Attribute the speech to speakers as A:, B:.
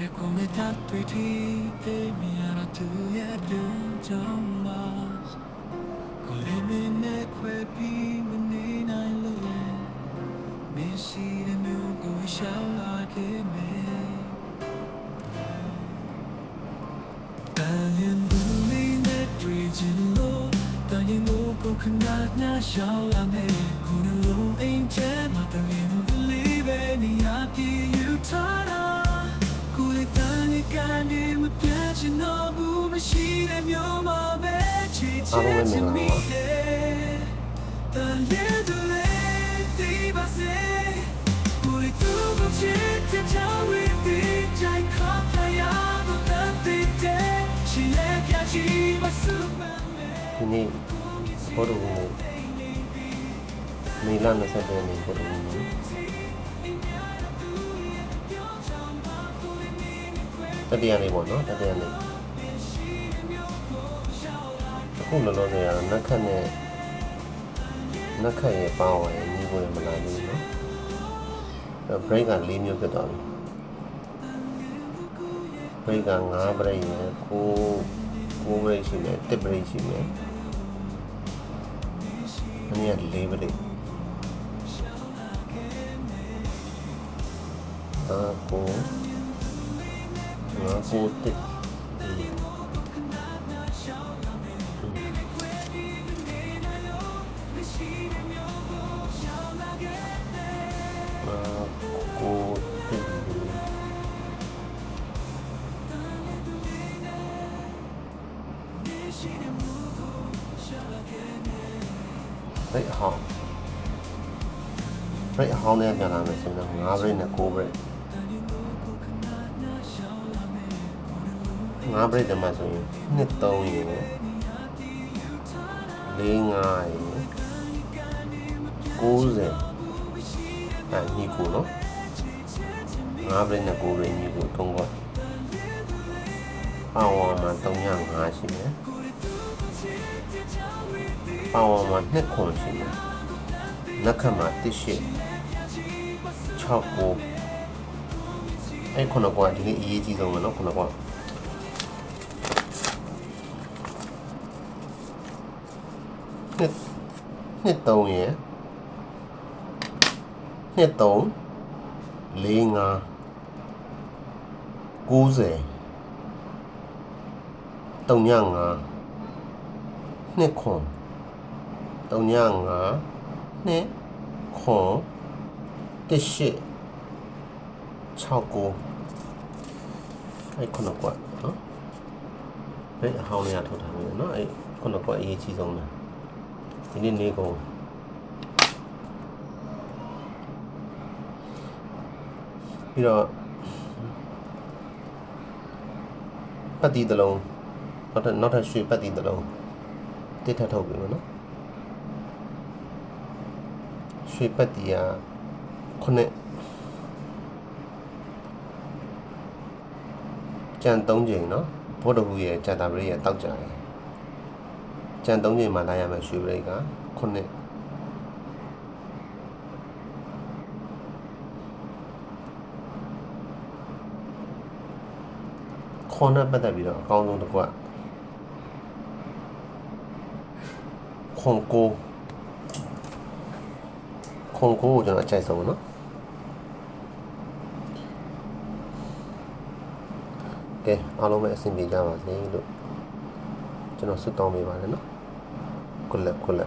A: E come tanto i titi mi era tu e d'un giammas Con le mine que pi menina in lu Mi si de mu go i shall like it me Dalian bu mi ne dui jin lo Dalian go go kna na shall la me အားလုံးပဲမင်္ဂလာပါ
B: ဒီနေ့ဘောတော်ကိုမေလ20ရက်နေ့ဘောတော်ကိုတတိယနေ့ပေါ့နော်တတိယနေ့ အခုလောလောဆယ်ကတော့နက်ခတ်နဲ့နက်ခတ်ရဲ့ပါဝါရဲ့ညီကိုလည်းမလာဘူးနော်အဲ break က၄မျိုးဖြစ်သွားပြီ break က9 break ရယ်9 9 break ရှိမယ်10 break ရှိမယ်အနည်းက4 break အာကိုငါကိုတစ် ရိတ်အဟောင်းရိတ်အဟောင်းနဲ့ပြန်လာမယ်ဆိုရင်9 break နဲ့9 break 9 break တည်းမှာဆိုရင်2 3ရေ4 5ရေ90အဲညီကိုနော်9 break နဲ့9 break ညီကို3ခွက်ပေါင်ဝါမှာ305ရှိတယ် ပေါင်ဝါမှာ2ခွန်ရှိတယ်လက်ခတ်မှာ1ရှိ6ကိုအဲ့ခုနကဒီနေ့အရေးကြီးဆုံးပဲနော်ခုနကနှစ်နှစ်3ရယ်နှစ်3 4 5 90 35 နှစ်ခွန်35နှစ်ခွန်18 69အဲ့ခုနကွာနော်ဘယ်အဟောင်းလေးရထုတ်ထားပြီနော်အဲ့ခုနကွာအရေးကြီးဆုံးလားဒီနေ့နေကုန်ပြီးတော့ပတ်တီတစ်လုံးနောက်ထပ်နောက်ထပ်ရွှေပတ်တီတစ်လုံး တစ်ထပ်ထုတ်ပြီပေါ့နော်ရွှေပတ်တီယာခုနှစ်ကြံ3ချိန်နော်ဘောတဟူရဲ့ကြံတာပရိရဲ့တောက်ကြတယ်ကြံ3ချိန်မှာလာရမယ်ရွှေပရိကခုနှစ်ခေါ်နဲ့ပတ်သက်ပြီးတော့အကောင်းဆုံးတစ်ခုက ခွန်ကိုခွန်ကိုကိုကျွန်တော်အကြိုက်ဆုံးနော်ကဲအားလုံးပဲအဆင်ပြေကြပါစေလို့ကျွန်တော်ဆုတောင်းပေးပါတယ်နော်ကုလကုလ